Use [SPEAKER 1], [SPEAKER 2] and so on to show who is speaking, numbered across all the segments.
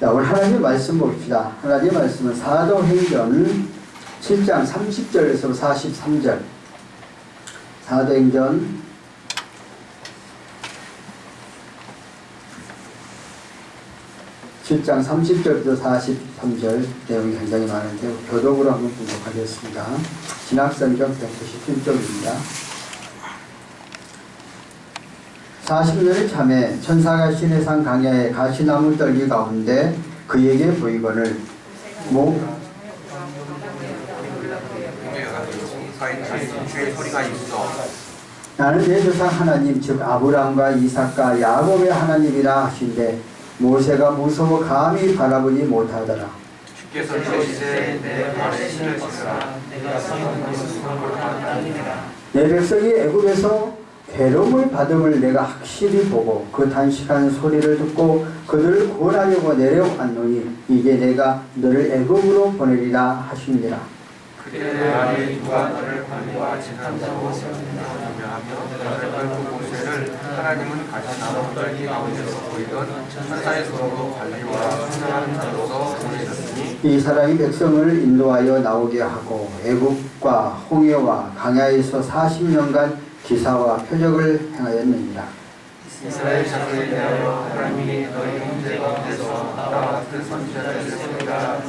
[SPEAKER 1] 자, 오늘 하나님 말씀 봅시다. 하나님 말씀은 사도행전 7장 30절에서 43절. 사도행전 7장 30절부터 43절 내용이 굉장히 많은데 교독으로 한번 분석하겠습니다. 신학성경 197쪽입니다. 40년의 참에 천사가 신의 산 강야에 가시나무 떨기 가운데 그에게 보이거늘.
[SPEAKER 2] 소리가 있어
[SPEAKER 1] 나는 내 조상 하나님 즉 아브라함과 이삭과 야곱의 하나님이라 하신데 모세가 무서워 감히 바라보지 못하더라.
[SPEAKER 2] 주께서 이르시되 내 발에 신을 신으라.
[SPEAKER 3] 내가 서 있는 곳은 수고를 하나니라.
[SPEAKER 1] 내 백성이 애굽에서 괴로움을 받음을 내가 확실히 보고 그 단식한 소리를 듣고 그들을 구원하려고 내려왔노니 이제 내가 너를 애굽으로 보내리라.
[SPEAKER 2] 그때 아이 누가 너를 관리와 지난다고 명하며 너를 걸고 모세를 하나님은 같이 나무 떨기 가운데서 보이던 천사의 손으로 관리와 순전한 자로서 보내셨으니
[SPEAKER 1] 이 사람이 백성을 인도하여 나오게 하고 애국과 홍해와 강야에서 40년간 기사와 표적을 행하였느니라.
[SPEAKER 2] 이스라엘 자손에 대하여 하나님이 너희 형제 가운데서 나와 같은 선지자를 세우리라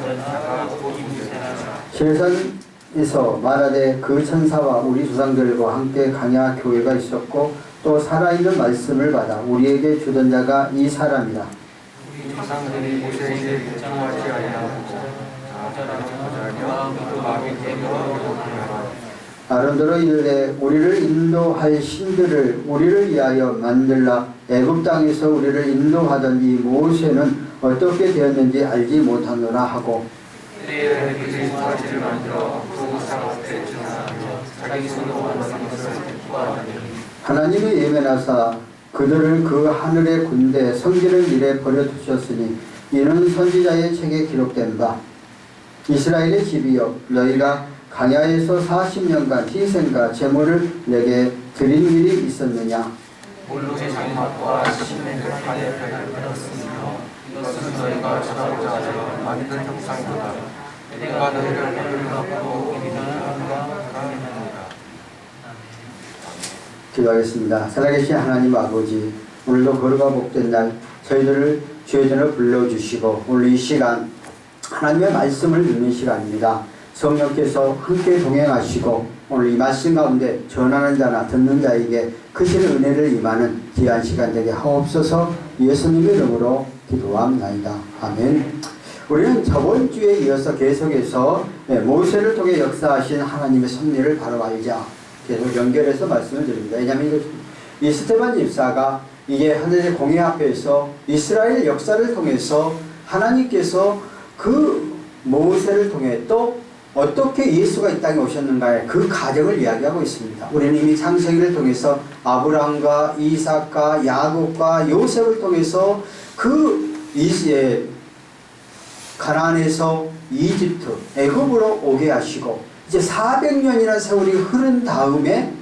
[SPEAKER 2] 곧 문제라
[SPEAKER 1] 세상에서 말하되 그 천사와 우리 조상들과 함께 강야 교회가 있었고 또 살아있는 말씀을 받아 우리에게 주던 자가 이 사람이라.
[SPEAKER 2] 우리 조상들이 모세에게 요청하지 아니하고 자자를 보자며 그 마음이 깨물어
[SPEAKER 1] 아론더러 이르되 우리를 인도할 신들을 우리를 위하여 만들라. 애굽 땅에서 우리를 인도하던 이 모세는 어떻게 되었는지 알지 못하노라 하고 하나님의 예면하사 그들을 그 하늘의 군대 섬기는 일에 버려두셨으니 이는 선지자의 책에 기록된 바. 이스라엘의 집이여 너희가 강야에서 40년간 희생과 제물을 내게 드린 일이 있었느냐
[SPEAKER 2] 몰록의 장막과 신의 반대편을 받았으며 이것은 너희가 찾아보자 하여 만든 형상이다 내가 너희를 믿으라
[SPEAKER 1] 기도하겠습니다. 살아계신 하나님 아버지, 오늘도 거룩과 복된 날 저희들을 주의 전에 불러주시고 오늘 이 시간 하나님의 말씀을 듣는 시간입니다. 성령께서 함께 동행하시고 오늘 이 말씀 가운데 전하는 자나 듣는 자에게 크신 은혜를 임하는 귀한 시간 되게 하옵소서 예수님의 이름으로 기도합나이다. 아멘. 우리는 저번 주에 이어서 계속해서 네, 모세를 통해 역사하신 하나님의 섭리를 바로 알자. 계속 연결해서 말씀을 드립니다. 왜냐하면 이 스테반 집사가 이게 하늘의 공회 앞에서 이스라엘 역사를 통해서 하나님께서 그 모세를 통해 또 어떻게 예수가 이 땅에 오셨는가의 그 과정을 이야기하고 있습니다. 우리는 이미 창세기를 통해서 아브라함과 이삭과 야곱과 요셉을 통해서 그 이스의 가나안에서 이집트, 애굽으로 오게 하시고 이제 400년이라는 세월이 흐른 다음에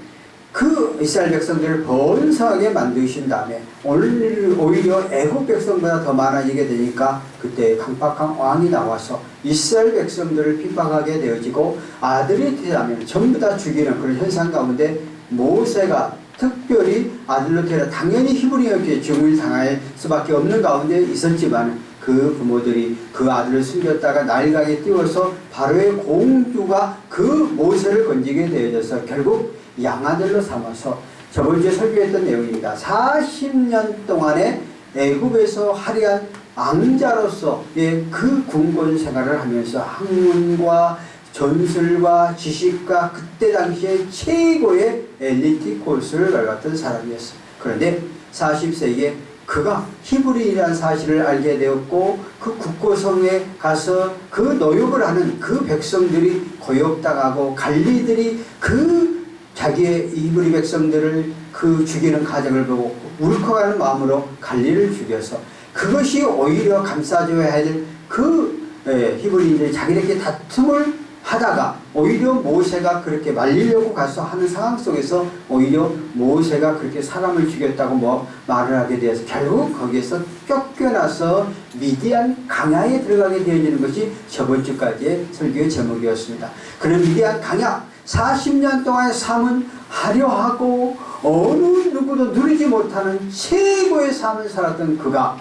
[SPEAKER 1] 그 이스라엘 백성들을 번성하게 만드신 다음에 오히려 애굽 백성보다 더 많아지게 되니까 그때 강팍한 왕이 나와서 이스라엘 백성들을 핍박하게 되어지고 아들이 태어나면 전부 다 죽이는 그런 현상 가운데 모세가 특별히 아들로 태어나 당연히 히브리어께 죽음을 당할 수밖에 없는 가운데 있었지만 그 부모들이 그 아들을 숨겼다가 날강에 띄워서 바로의 공주가 그 모세를 건지게 되어져서 결국 양아들로 삼아서 저번 주에 설교했던 내용입니다. 40년 동안에 애굽에서 화려한 왕자로서의 그 군권 생활을 하면서 학문과 전술과 지식과 그때 당시에 최고의 엘리트 코스를 밟았던 사람이었어요. 그런데 40세기에 그가 히브리인이라는 사실을 알게 되었고 그 국고성에 가서 그 노역을 하는 그 백성들이 고역당하고 관리들이 그 자기의 히브리 백성들을 그 죽이는 과정을 보고 울컥하는 마음으로 관리를 죽여서 그것이 오히려 감싸줘야 할그 히브리인들이 자기네끼리 다툼을 하다가 오히려 모세가 그렇게 말리려고 가서 하는 상황 속에서 오히려 모세가 그렇게 사람을 죽였다고 뭐 말을 하게 되어서 결국 거기에서 쫓겨나서 미디안 강야에 들어가게 되어지는 것이 저번 주까지의 설교의 제목이었습니다. 그런 미디안 강야 40년 동안의 삶은 화려하고 어느 누구도 누리지 못하는 최고의 삶을 살았던 그가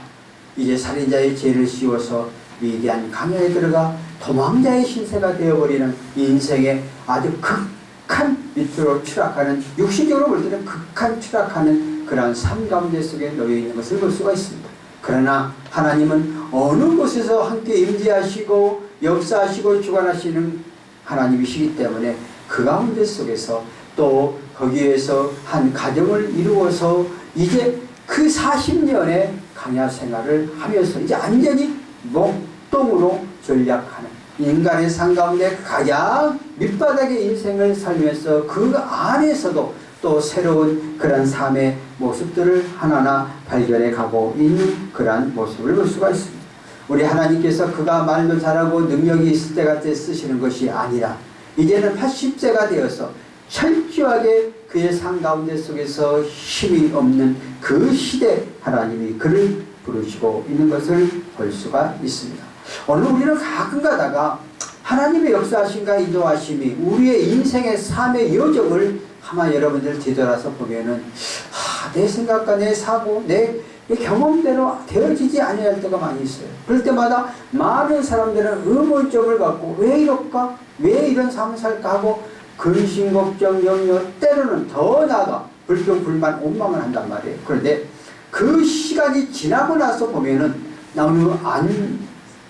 [SPEAKER 1] 이제 살인자의 죄를 씌워서 위대한 강야에 들어가 도망자의 신세가 되어버리는 인생의 아주 극한 밑으로 추락하는 육신적으로 볼 때는 극한 추락하는 그러한 삶 가운데 속에 놓여 있는 것을 볼 수가 있습니다. 그러나 하나님은 어느 곳에서 함께 임재하시고 역사하시고 주관하시는 하나님이시기 때문에 그 가운데 속에서 또 거기에서 한 가정을 이루어서 이제 그 40년의 강야 생활을 하면서 이제 완전히 목동으로 전략하는 인간의 삶 가운데 가장 밑바닥의 인생을 살면서 그 안에서도 또 새로운 그런 삶의 모습들을 하나하나 발견해 가고 있는 그러한 모습을 볼 수가 있습니다. 우리 하나님께서 그가 말도 잘하고 능력이 있을 때가 때 쓰시는 것이 아니라 이제는 80세가 되어서 철저하게 그의 삶 가운데 속에서 힘이 없는 그 시대 하나님이 그를 부르시고 있는 것을 볼 수가 있습니다. 오늘 우리는 가끔 가다가 하나님의 역사하신가 인도하심이 우리의 인생의 삶의 여정을 아마 여러분들 뒤돌아서 보면은 아, 내 생각과 내 사고 내 경험대로 되어지지 아니할 때가 많이 있어요. 그럴 때마다 많은 사람들은 의문점을 갖고 왜 이럴까? 왜 이런 삶을 살까 하고 근심, 걱정, 염려, 때로는 더 나아가 불평, 불만, 원망을 한단 말이에요. 그런데 그 시간이 지나고 나서 보면은 어느 안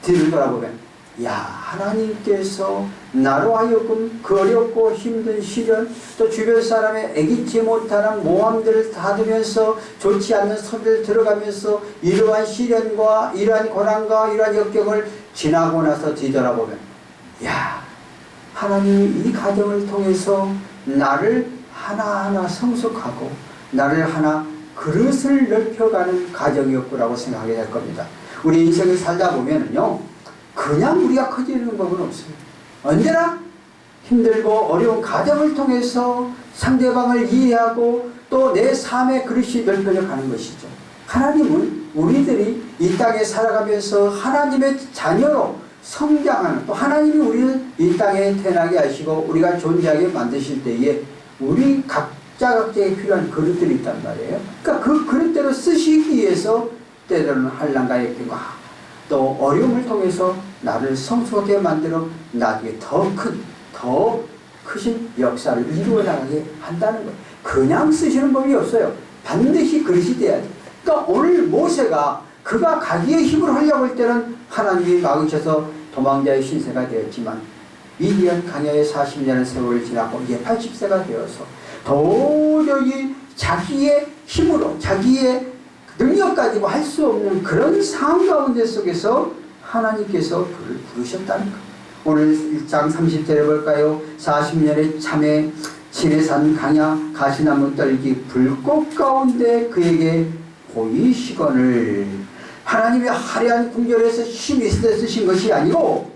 [SPEAKER 1] 뒤를 돌아보면 야 하나님께서 나로 하여금 그 어렵고 힘든 시련 또 주변 사람의 애기치 못하는 모함들을 닫으면서 좋지 않는 소리를 들어가면서 이러한 시련과 이러한 고난과 이러한 역경을 지나고 나서 뒤돌아보면 야 하나님이 이 가정을 통해서 나를 하나하나 성숙하고 나를 하나 그릇을 넓혀가는 가정이었구라고 생각하게 될 겁니다. 우리 인생을 살다 보면은요, 그냥 우리가 커지는 법은 없어요. 언제나 힘들고 어려운 가정을 통해서 상대방을 이해하고 또 내 삶의 그릇이 넓혀져 가는 것이죠. 하나님은 우리들이 이 땅에 살아가면서 하나님의 자녀로 성장하는 또 하나님이 우리를 이 땅에 태어나게 하시고 우리가 존재하게 만드실 때에 우리 각자 각자에 필요한 그릇들이 있단 말이에요. 그러니까 그 그릇대로 쓰시기 위해서 때로는 한란과 역경과 또 어려움을 통해서 나를 성숙하게 만들어 나중에 더 큰, 더 크신 역사를 이루어 나가게 한다는 거예요. 그냥 쓰시는 법이 없어요. 반드시 그릇이 돼야 돼. 그러니까 오늘 모세가 그가 가기의 힘을 하려고 할 때는 하나님이 막으셔서 도망자의 신세가 되었지만 미디안 강야의 40년의 세월을 지나고 이제 80세가 되어서 도저히 자기의 힘으로 자기의 능력 가지고 할 수 없는 그런 상황 가운데 속에서 하나님께서 그를 부르셨다는 것. 오늘 1장 30절에 볼까요? 40년의 참에 시내산 강야 가시나무 떨기 불꽃 가운데 그에게 보이시거늘 하나님의 화려한 궁절에서 힘이 쓰신 것이 아니고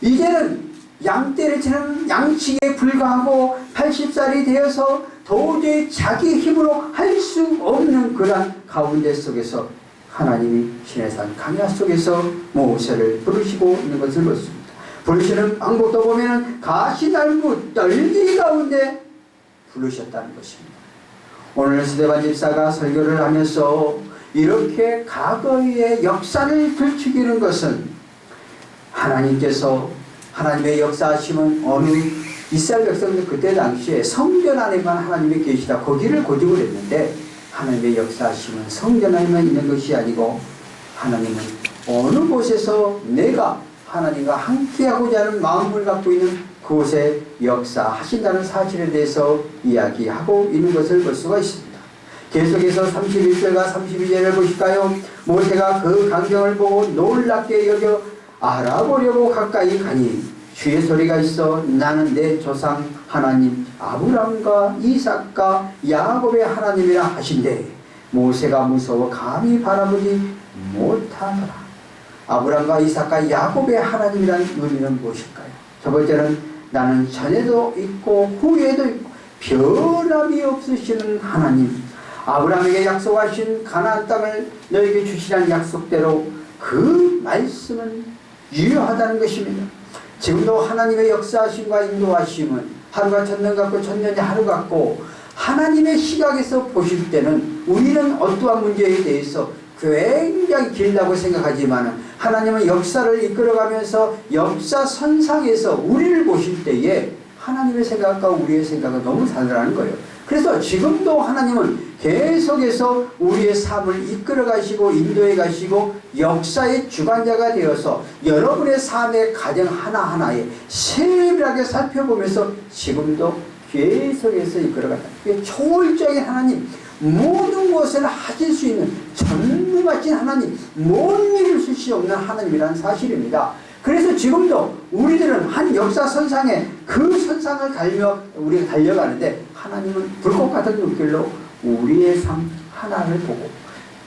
[SPEAKER 1] 이제는 양떼를 치는 양치기에 불과하고 80살이 되어서 도저히 자기 힘으로 할 수 없는 그러한 가운데 속에서 하나님이 시내산 강야 속에서 모세를 부르시고 있는 것을 봤습니다. 부르시는 방법도 보면 가시날구 떨기 가운데 부르셨다는 것입니다. 오늘 스데반 집사가 설교를 하면서 이렇게 과거의 역사를 들추기는 것은 하나님께서 하나님의 역사하심은 어느 이스라엘 백성들 그때 당시에 성전 안에만 하나님이 계시다 거기를 고집을 했는데 하나님의 역사하심은 성전 안에만 있는 것이 아니고 하나님은 어느 곳에서 내가 하나님과 함께하고자 하는 마음을 갖고 있는 그곳에 역사하신다는 사실에 대해서 이야기하고 있는 것을 볼 수가 있습니다. 계속해서 31절과 32절을 보실까요? 모세가 그 광경을 보고 놀랍게 여겨 알아보려고 가까이 가니 주의 소리가 있어 나는 내 조상 하나님 아브람과 이삭과 야곱의 하나님이라 하신대 모세가 무서워 감히 바라보지 못하더라 아브람과 이삭과 야곱의 하나님이라는 의미는 무엇일까요? 첫 번째는 나는 전에도 있고 후에도 있고 변함이 없으시는 하나님 아브라함에게 약속하신 가나안 땅을 너에게 주시라는 약속대로 그 말씀은 유효하다는 것입니다. 지금도 하나님의 역사하심과 인도하심은 하루가 천년 같고 천년이 하루 같고 하나님의 시각에서 보실 때는 우리는 어떠한 문제에 대해서 굉장히 길다고 생각하지만 하나님은 역사를 이끌어가면서 역사 선상에서 우리를 보실 때에 하나님의 생각과 우리의 생각은 너무 다르다는 거예요. 그래서 지금도 하나님은 계속해서 우리의 삶을 이끌어 가시고 인도해 가시고 역사의 주관자가 되어서 여러분의 삶의 가정 하나하나에 세밀하게 살펴보면서 지금도 계속해서 이끌어 간다. 초월적인 하나님, 모든 것을 하실 수 있는 전무하신 하나님, 못 이룰 수 없는 하나님이라는 사실입니다. 그래서 지금도 우리들은 한 역사 선상에 그 선상을 달며 우리가 달려가는데 하나님은 불꽃 같은 눈길로 우리의 삶 하나를 보고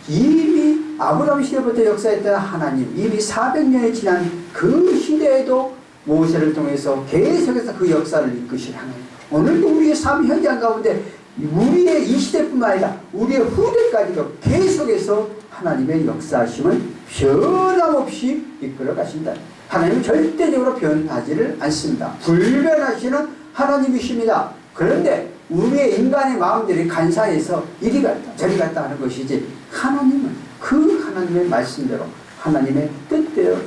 [SPEAKER 1] 이미 아브라함 시대부터 역사했던 하나님 이미 400년이 지난 그 시대에도 모세를 통해서 계속해서 그 역사를 이끄신 하나님 오늘도 우리의 삶 현장 가운데 우리의 이 시대뿐만 아니라 우리의 후대까지도 계속해서 하나님의 역사하심을 변함없이 이끌어 가신다. 하나님은 절대적으로 변하지를 않습니다. 불변하시는 하나님이십니다. 그런데 우리의 인간의 마음들이 간사해서 이리 갔다 저리 갔다 하는 것이지 하나님은 그 하나님의 말씀대로 하나님의 뜻대로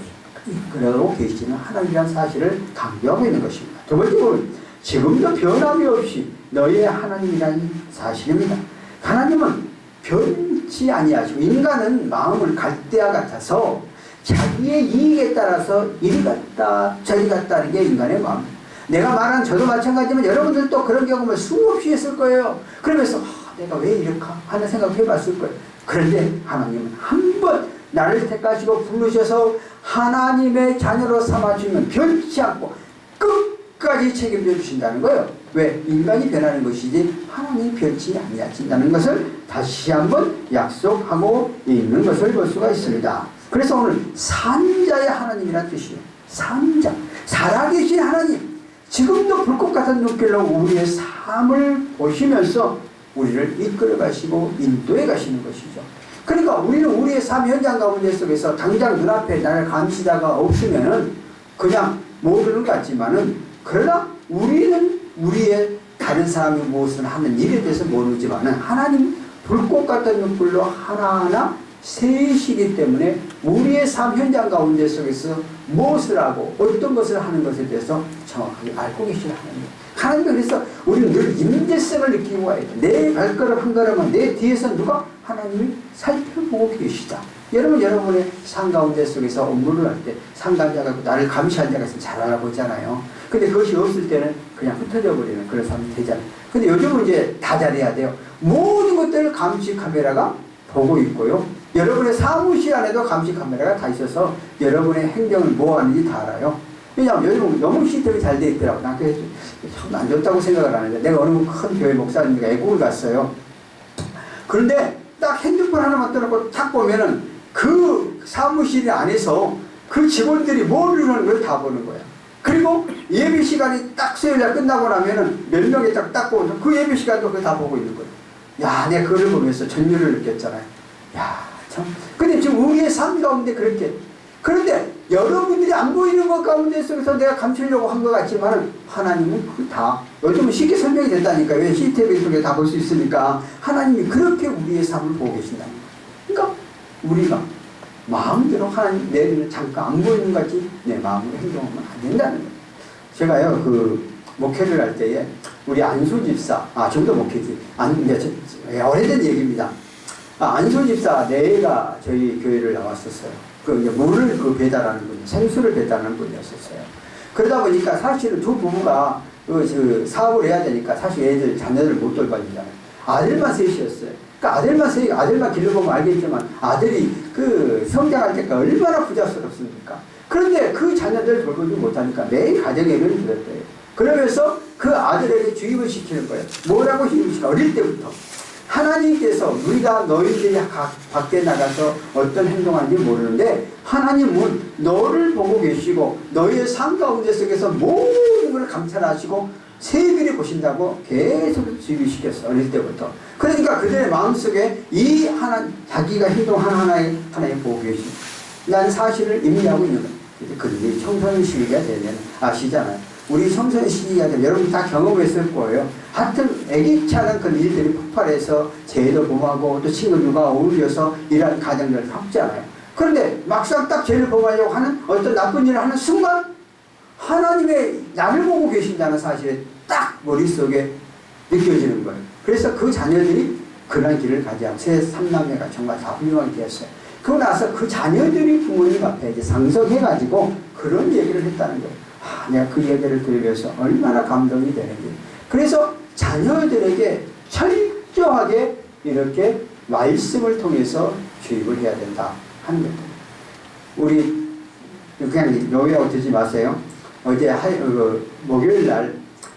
[SPEAKER 1] 이끌어가고 계시는 하나님이라는 사실을 강조하고 있는 것입니다. 두 번째로 지금도 변함이 없이 너희의 하나님이라는 사실입니다. 하나님은 변치 아니하시고 인간은 마음을 갈대와 같아서 자기의 이익에 따라서 이리 갔다 저리 갔다 하는 게 인간의 마음. 내가 말한 저도 마찬가지지만 여러분들도 그런 경험을 수없이 했을 거예요. 그러면서 아, 내가 왜 이럴까 하는 생각 해 봤을 거예요. 그런데 하나님은 한 번 나를 택하시고 부르셔서 하나님의 자녀로 삼아주면 변치 않고 끝까지 책임져 주신다는 거예요. 왜? 인간이 변하는 것이지 하나님이 변치 아니하신다는 것을 다시 한번 약속하고 있는 것을 볼 수가 있습니다. 그래서 오늘 산자의 하나님이라는 뜻이에요. 산자. 살아계신 하나님. 지금도 불꽃 같은 눈길로 우리의 삶을 보시면서 우리를 이끌어 가시고 인도해 가시는 것이죠. 그러니까 우리는 우리의 삶 현장 가운데 속에서 당장 눈앞에 나를 감시자가 없으면은 그냥 모르는 것 같지만은 그러나 우리는 우리의 다른 사람이 무엇을 하는 일에 대해서 모르지만은 하나님 불꽃 같은 눈길로 하나하나 세시기 때문에 우리의 삶 현장 가운데 속에서 무엇을 하고 어떤 것을 하는 것에 대해서 정확하게 알고 계시는 하나님. 하나님은 그래서 우리는 늘 임재성을 느끼고 와야 돼. 내 발걸음 한 걸음은 내 뒤에서 누가 하나님을 살펴보고 계시다. 여러분 여러분의 삶 가운데 속에서 업무를 할 때 상담자가 나를 감시할 때가 있으면 잘 알아보잖아요. 근데 그것이 없을 때는 그냥 흩어져 버리는 그런 사람이 되잖아요. 근데 요즘은 이제 다 잘해야 돼요. 모든 것들을 감시 카메라가 보고 있고요. 여러분의 사무실 안에도 감시 카메라가 다 있어서 여러분의 행동을 뭐 하는지 다 알아요. 왜냐하면 요즘 너무 시스템이 잘 돼 있더라고. 난 그래서 참안 좋다고 생각을 하는데 내가 어느 큰 교회 목사님과 애국을 갔어요. 그런데 딱 핸드폰 하나만 떠놓고 탁 보면은 그 사무실 안에서 그 직원들이 모르는 걸 다 보는 거야. 그리고 예배 시간이 딱 수요일날 끝나고 나면은 몇 명이 딱, 딱 보면서 그 예배 시간도 그거 다 보고 있는 거야. 야, 내가 그걸 보면서 전율을 느꼈잖아요. 야, 참. 근데 지금 우리의 삶 가운데 그렇게. 그런데 여러분들이 안 보이는 것 가운데 속에서 내가 감추려고 한 것 같지만은 하나님은 그 다, 요즘은 쉽게 설명이 된다니까. 왜 CCTV 속에 다 볼 수 있으니까. 하나님이 그렇게 우리의 삶을 보고 계신다. 그러니까 우리가 마음대로 하나님 내 눈에 잠깐 안 보이는 것 같이 내 마음으로 행동하면 안 된다는 거예요. 제가요, 그, 목회를 할 때에 우리 안수 집사, 아, 좀더 목회지. 안, 이제 저- 저- 오래된 얘기입니다. 아, 안수 집사 네가 저희 교회를 나왔었어요. 그 이제 물을 그 배달하는 분, 생수를 배달하는 분이었었어요. 그러다 보니까 사실은 두 부부가 그, 그 사업을 해야 되니까 사실 애들, 자녀들 못 돌봐주잖아요. 아들만 셋이었어요. 그러니까 아들만 셋, 아들만 길러보면 알겠지만 아들이 그 성장할 때가 얼마나 부자스럽습니까? 그런데 그 자녀들 돌보지 못하니까 매일 가정예배를 드렸대요. 그러면서 그 아들에게 주입을 시키는 거예요. 뭐라고 주입을 시켜? 어릴 때부터. 하나님께서 우리가 너희들이 각 밖에 나가서 어떤 행동하는지 모르는데 하나님은 너를 보고 계시고 너희의 삶 가운데 속에서 모든 걸 감찰하시고 세밀히 보신다고 계속 주의시켰어 어릴 때부터. 그러니까 그들의 마음속에 이 하나 자기가 행동한 하나의 하나의 보고 계신 난 사실을 임의하고 있는 거예요. 그들이 청소년 시기가 되면 아시잖아요. 우리 되면 여러분 다 경험했을 거예요. 하여튼 애기치 않은 그 일들이 폭발해서 죄도 범하고 또 친구들과 어울려서 이런 가정들을 겪잖아요. 그런데 막상 딱 죄를 범하려고 하는 어떤 나쁜 일을 하는 순간 하나님의 나를 보고 계신다는 사실이 딱 머릿속에 느껴지는 거예요. 그래서 그 자녀들이 그런 길을 가지 않고 세 삼남매가 정말 다 훌륭하게 되었어요. 그러고 나서 그 자녀들이 부모님 앞에 이제 상석해가지고 그런 얘기를 했다는 거예요. 아, 내가 그 얘기를 들으면서 얼마나 감동이 되는지. 그래서 자녀들에게 철저하게 이렇게 말씀을 통해서 주입을 해야 된다 하는 거예요. 우리 그냥 노예하고 듣지 마세요. 어제 하, 그, 목요일 날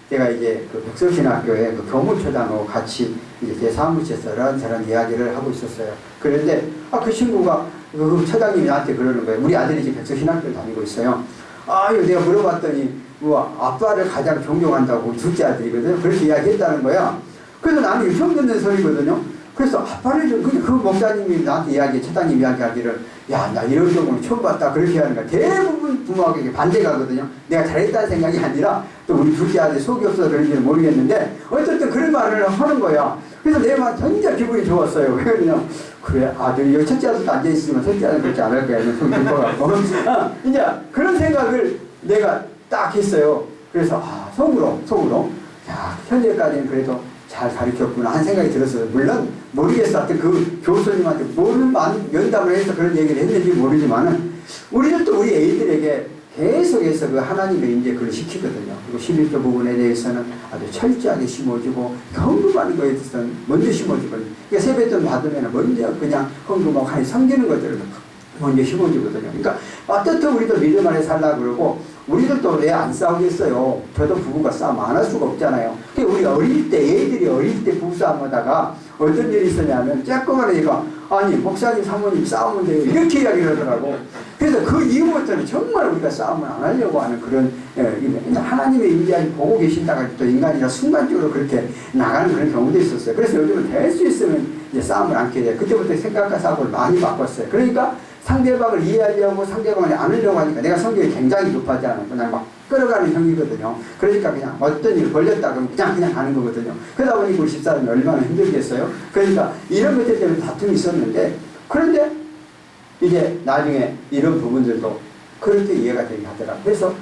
[SPEAKER 1] 제가 이제 그 백석신학교에 그 교무처장하고 같이 이제 제 사무실에서 이런저런 이야기를 하고 있었어요. 그런데 아, 그 친구가 그, 그 처장님이 나한테 그러는 거예요. 우리 아들이 지금 백석신학교를 다니고 있어요. 아, 이거 내가 물어봤더니 뭐 아빠를 가장 존경한다고 둘째 아들이거든요. 그렇게 이야기했다는 거야. 그래서 나는 처음 듣는 소리거든요. 그래서 아빠를 좀, 그, 그 목사님이 나한테 이야기, 처장님 이야기하기를, 야, 나 이런 경우는 처음 봤다. 그렇게 하는 거야. 대부분 부모에게 반대가거든요. 내가 잘했다는 생각이 아니라, 또 우리 둘째 아들이 속이 없어서 그런지는 모르겠는데, 어쨌든 그런 말을 하는 거야. 그래서 내만 진짜 기분이 좋았어요. 왜 그러냐면, 그래, 아들이 여기 첫째 아들도 앉아있으면 첫째 아들은 그렇지 않을 거야. 이런 속이 깊어갖고. 어, 이제 그런 생각을 내가 딱 했어요. 그래서, 아, 속으로, 속으로. 야, 현재까지는 그래도 잘 가르쳤구나 한 생각이 들었어요. 물론 모르겠어. 하여튼 그 교수님한테 만- 면담을 해서 그런 얘기를 했는지 모르지만은 우리들도 우리 애들에게 계속해서 그 하나님의 이제 그걸 시키거든요. 그리고 11조 부분에 대해서는 아주 철저하게 심어주고 헌금하는 거에 대해서는 먼저 심어주거든요. 그러니까 세뱃돈 받으면 먼저 그냥 헌금하고 하니 섬기는 것들을 먼저 심어주거든요. 그러니까 어떻든 우리도 믿음 안에 살라 그러고 우리들도 왜 안 싸우겠어요? 저도 부부가 싸움 안 할 수가 없잖아요. 근데 우리 어릴 때 애들이 어릴 때 부부싸움 하다가 어떤 일이 있었냐면 쬐끄만 애가 아니 목사님 사모님 싸우면 돼요 이렇게 이야기를 하더라고. 그래서 그 이후부터는 정말 우리가 싸움을 안 하려고 하는 그런 예, 이- 하나님의 임재를 보고 계신다가 또 인간이라 순간적으로 그렇게 나가는 그런 경우도 있었어요. 그래서 요즘은 될 수 있으면 이제 싸움을 않게 돼요. 그때부터 생각과 사고를 많이 바꿨어요. 그러니까 상대방을 이해하려고 상대방을 안으려고 하니까 내가 성격이 굉장히 급하지 않아요. 그냥 막 끌어가는 형이거든요. 그러니까 그냥 어떤 일 걸렸다 그러면 그냥 그냥 가는 거거든요. 그러다 보니 우리 집사람이 얼마나 힘들겠어요. 그러니까 이런 것들 때문에 다툼이 있었는데 그런데 이제 나중에 이런 부분들도 그렇게 이해가 되게 하더라고요. 그래서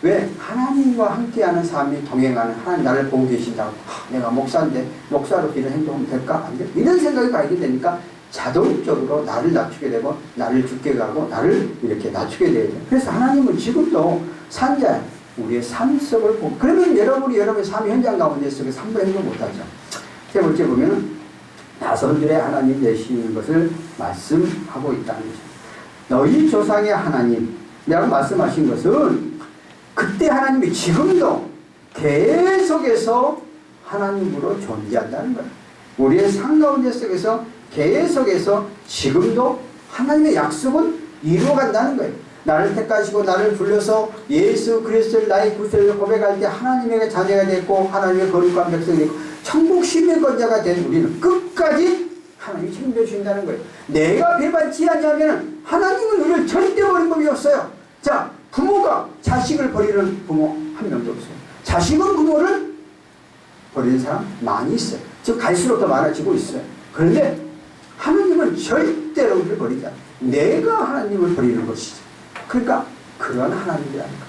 [SPEAKER 1] 왜 하나님과 함께하는 삶이 동행하는 하나님 나를 보고 계신다고 아, 내가 목사인데 목사로 이런 행동하면 될까? 안 돼? 이런 생각이 가게 되니까 자동적으로 나를 낮추게 되고 나를 죽게 가고 나를 이렇게 낮추게 돼요. 그래서 하나님은 지금도 산자 우리의 삶 속을 보고 그러면 여러분이 여러분의 삶 현장 가운데 속에 삶을 행동 못하죠. 세 번째 보면은 자손들의 하나님 되시는 것을 말씀하고 있다는 거죠. 너희 조상의 하나님 라고 말씀하신 것은 그때 하나님이 지금도 계속해서 하나님으로 존재한다는 거예요. 우리의 삶 가운데 속에서 계속해서 지금도 하나님의 약속은 이루어 간다는 거예요. 나를 택하시고 나를 불러서 예수 그리스도를 나의 구세를 고백할 때 하나님의 자녀가 됐고 하나님의 거룩한 백성이 됐고 천국 시민권자가 된 우리는 끝까지 하나님이 책임져 주신다는 거예요. 내가 배반치 않냐면 하나님은 우리를 절대 버린 법이 없어요. 자, 부모가 자식을 버리는 부모 한 명도 없어요. 자식은 부모를 버리는 사람 많이 있어요. 지금 갈수록 더 많아지고 있어요. 그런데 하나님은 절대로 우리를 버리지 않아요. 내가 하나님을 버리는 것이죠. 그러니까 그런 하나님이라는 거예요.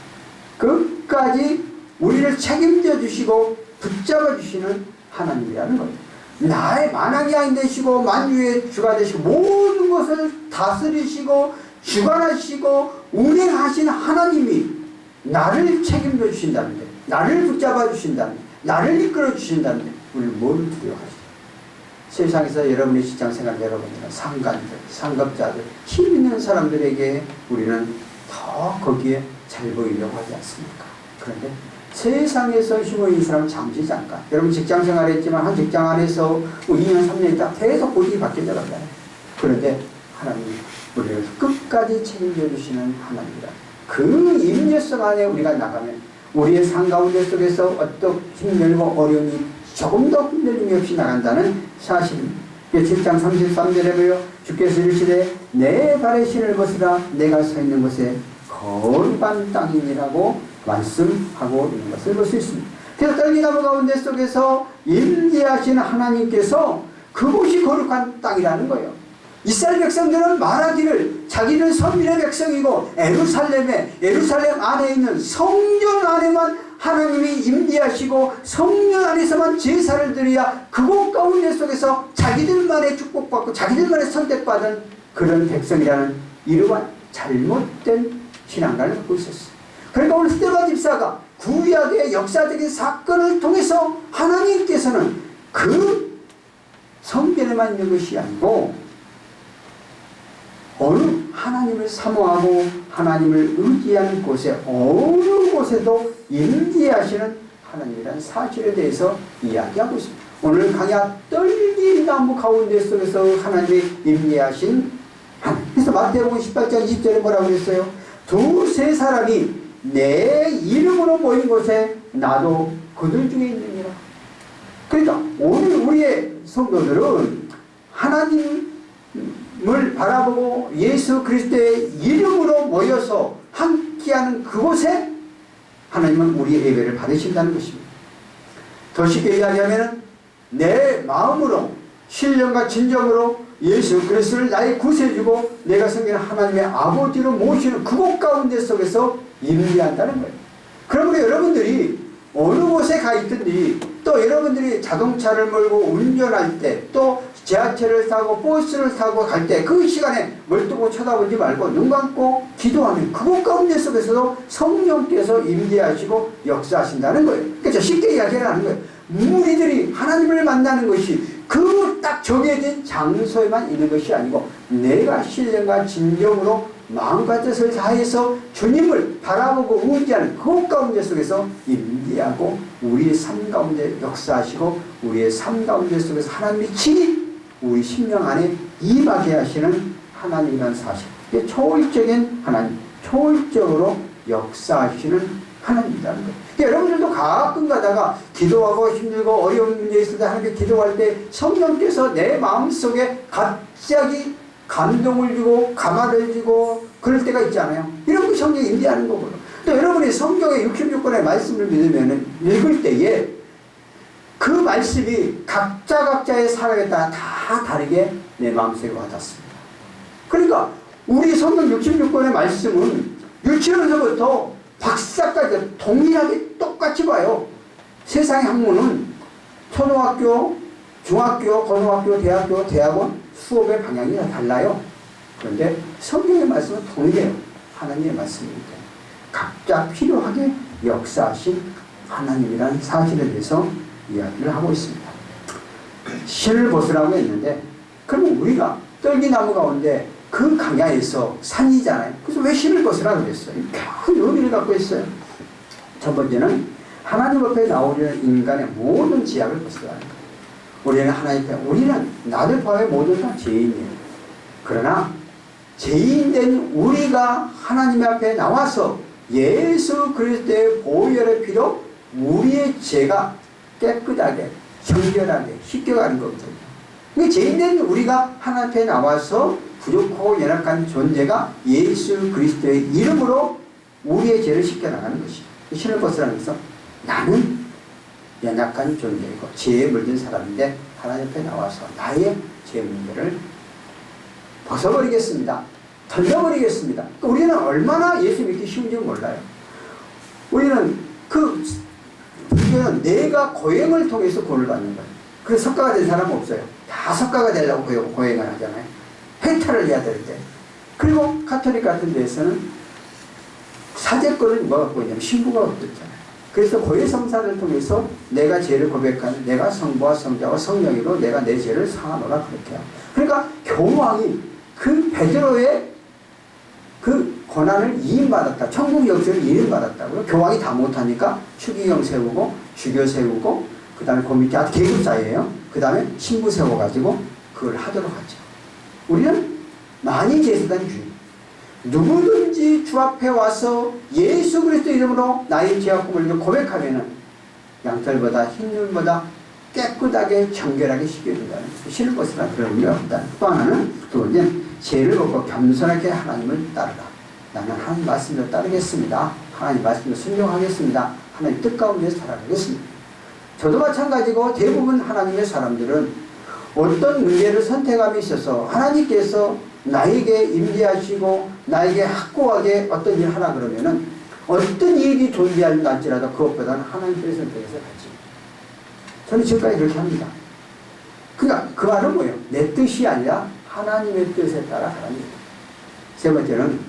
[SPEAKER 1] 끝까지 우리를 책임져 주시고 붙잡아 주시는 하나님이라는 거예요. 나의 만왕의 왕이 되시고 만유의 주가 되시고 모든 것을 다스리시고 주관하시고 운행하신 하나님이 나를 책임져 주신다는데 나를 붙잡아 주신다는데 나를 이끌어 주신다는데 우리를 뭘 두려워하시죠? 세상에서 여러분의 직장생활 여러분이나 상관들, 상급자들, 힘 있는 사람들에게 우리는 더 거기에 잘 보이려고 하지 않습니까? 그런데 세상에서 힘을 있는 사람은 잠시 잠깐. 여러분 직장 생활 했지만 한 직장 안에서 뭐 2년, 3년 있다 계속 고집이 바뀌어 나간잖아요. 그런데 하나님 우리를 끝까지 책임져 주시는 하나님이다. 그 임재성 안에 우리가 나가면 우리의 삶 가운데 속에서 어떤 힘들고 어려움이 조금 더 흔들림이 없이 나간다는 사실입니다. 7장 33절에 보여 주께서 이르시되 내 발에 신을 벗으라 내가 서 있는 곳에 거룩한 땅이니라고 말씀하고 있는 것을 볼 수 있습니다. 그래서 떨기나무 가운데 속에서 임재하신 하나님께서 그곳이 거룩한 땅이라는 거예요. 이스라엘 백성들은 말하기를 자기는 선민의 백성이고 에루살렘에 에루살렘 안에 있는 성전 안에만 하나님이 임재하시고 성전 안에서만 제사를 드려야 그곳 가운데 속에서 자기들만의 축복받고 자기들만의 선택받은 그런 백성이라는 이러한 잘못된 신앙관을 갖고 있었어요. 그러니까 오늘 스테반 집사가 구약의 역사적인 사건을 통해서 하나님께서는 그 성전에만 있는 것이 아니고 하나님을 사모하고 하나님을 의지하는 곳에 어느 곳에도 임재하시는 하나님이라는 사실에 대해서 이야기하고 있습니다. 오늘 강약 떨기 나무 가운데 속에서 하나님이 임재하신. 그래서 마태복음 18장 20절에 뭐라고 그랬어요? 두세 사람이 내 이름으로 모인 곳에 나도 그들 중에 있느니라. 그러니까 오늘 우리의 성도들은 하나님 을 바라보고 예수 그리스도의 이름으로 모여서 함께하는 그곳에 하나님은 우리의 예배를 받으신다는 것입니다. 더 쉽게 이야기하면 내 마음으로 신령과 진정으로 예수 그리스도를 나의 구세주고 내가 섬기는 하나님의 아버지로 모시는 그곳 가운데 속에서 임재한다는 거예요. 그러므로 여러분들이 어느 곳에 가 있든지 또 여러분들이 자동차를 몰고 운전할 때 또 지하철을 타고 버스를 타고 갈 때 그 시간에 멀뚱히 쳐다보지 말고 눈 감고 기도하면 그곳 가운데 속에서도 성령께서 임재하시고 역사하신다는 거예요. 그러니까 쉽게 이야기를 하는 거예요. 우리들이 하나님을 만나는 것이 그 딱 정해진 장소에만 있는 것이 아니고 내가 신령과 진정으로 마음과 뜻을 다해서 주님을 바라보고 의지하는 그 가운데 속에서 임재하고 우리의 삶 가운데 역사하시고 우리의 삶 가운데 속에서 하나님이 친히 우리 심령 안에 임하게 하시는 하나님이라는 사실. 이게 초월적인 하나님, 초월적으로 역사하시는 하나님이라는 거예요. 그러니까 여러분들도 가끔 가다가 기도하고 힘들고 어려운 문제 있을 때 하나님께 기도할 때 성령께서 내 마음속에 갑자기 감동을 주고 가마를 주고 그럴 때가 있잖아요. 이런 거 성령이 임재하는 거고요. 또 여러분이 성경의 66권의 말씀을 믿으면 읽을 때에 그 말씀이 각자 각자의 사람에 따라 다 다르게 내 마음속에 와닿습니다. 그러니까 우리 성경 66권의 말씀은 유치원에서부터 박사까지 동일하게 똑같이 봐요. 세상의 학문은 초등학교, 중학교, 고등학교, 대학교, 대학원 수업의 방향이 다 달라요. 그런데 성경의 말씀은 동일해요. 하나님의 말씀입니다. 각자 필요하게 역사하신 하나님이라는 사실에 대해서 이야기를 하고 있습니다. 신을 벗으라고 했는데 그러면 우리가 떨기나무 가운데 그 강야에서 산이잖아요. 그래서 왜 신을 벗으라 그랬어요? 큰 의미를 갖고 있어요. 첫 번째는 하나님 앞에 나오려는 인간의 모든 지약을 벗으라는 거예요. 우리는 하나님 앞에 우리는 나를 포함해 모두 다 죄인이에요. 그러나 죄인된 우리가 하나님 앞에 나와서 예수 그리스도의 보혈의 피로 우리의 죄가 깨끗하게 정결하게 씻겨가는 거거든요. 그 죄인된 우리가 하나님 앞에 나와서 부족하고 연약한 존재가 예수 그리스도의 이름으로 우리의 죄를 씻겨나가는 것이죠. 신을 것은 나는 연약한 존재이고 죄에 물든 사람인데 하나님 앞에 나와서 나의 죄 문제를 벗어버리겠습니다. 던져버리겠습니다. 그러니까 우리는 얼마나 예수 믿기 쉬운지 몰라요. 우리는 그 불교는 내가 고행을 통해서 구원을 받는 거예요. 그래서 석가가 된 사람은 없어요. 다 석가가 되려고 고행- 고행을 하잖아요. 회탈을 해야 될 때. 그리고 카톨릭 같은 데에서는 사제권을 누가 갖고 있냐면 신부가 갖고 있잖아요. 그래서 고해성사를 통해서 내가 죄를 고백하는 내가 성부와 성자와 성령으로 내가 내 죄를 사하노라 그렇게 해요. 그러니까 교황이 그 베드로의 그 권한을 이임받았다. 천국 역사를 이임받았다고요. 교황이 다 못하니까 추기경 세우고 주교 세우고 그 다음에 그 밑에 아주 계급사예요. 그 다음에 신부 세워가지고 그걸 하도록 하죠. 우리는 많이 제수단 주의. 누구든지 주 앞에 와서 예수 그리스도 이름으로 나의 죄악금을 고백하면은 양털보다 흰눈보다 깨끗하게 정결하게 씻겨준다는 싫을 것이라 그런 의미가 없다. 또 하나는 두 번째는 죄를 벗고 겸손하게 하나님을 따르라. 나는 하나님 말씀을 따르겠습니다. 하나님 말씀을 순종하겠습니다. 하나님 뜻 가운데 살아가겠습니다. 저도 마찬가지고 대부분 하나님의 사람들은 어떤 문제를 선택함에 있어서 하나님께서 나에게 임재하시고 나에게 확고하게 어떤 일을 하라 그러면은 어떤 일이 존재할지라도 그것보다는 하나님께서 선택해서 가지. 저는 지금까지 그렇게 합니다. 그러니까 그 말은 뭐예요? 내 뜻이 아니라 하나님의 뜻에 따라 가랍니다. 세 번째는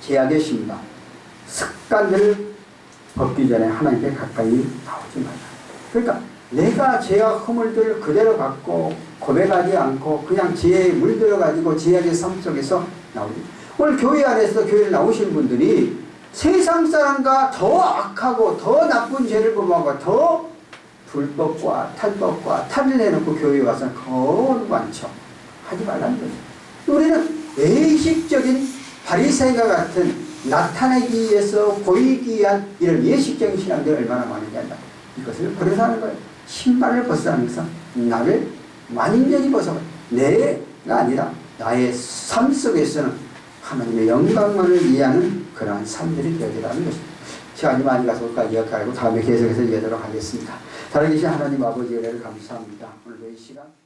[SPEAKER 1] 제약의 심다. 습관들을 벗기 전에 하나님께 가까이 나오지 말라. 그러니까 내가 죄와 허물들을 그대로 갖고 고백하지 않고 그냥 죄에 물들어 가지고 죄악의 삶 속에서 나오지. 오늘 교회 안에서 교회를 나오신 분들이 세상 사람과 더 악하고 더 나쁜 죄를 범하고 더 불법과 탈법과 탈을 내놓고 교회에 와서 더 많죠. 하지 말라는 거죠. 우리는 예식적인 바리새인과 같은 나타내기 위해서 보이기 위한 이런 예식적인 신앙들이 얼마나 많은지 안다. 이것을 그래서 하는 거예요. 신발을 벗어나면서 나를 완전히 벗어 내가 아니라 나의 삶 속에서는 하나님의 영광만을 이해하는 그러한 삶들이 되어지라는 것입니다. 시간이 많이 가서 여기까지 이어가고 다음에 계속해서 이어가도록 하겠습니다. 살아계신 하나님 아버지 은혜를 감사합니다. 오늘 이 시간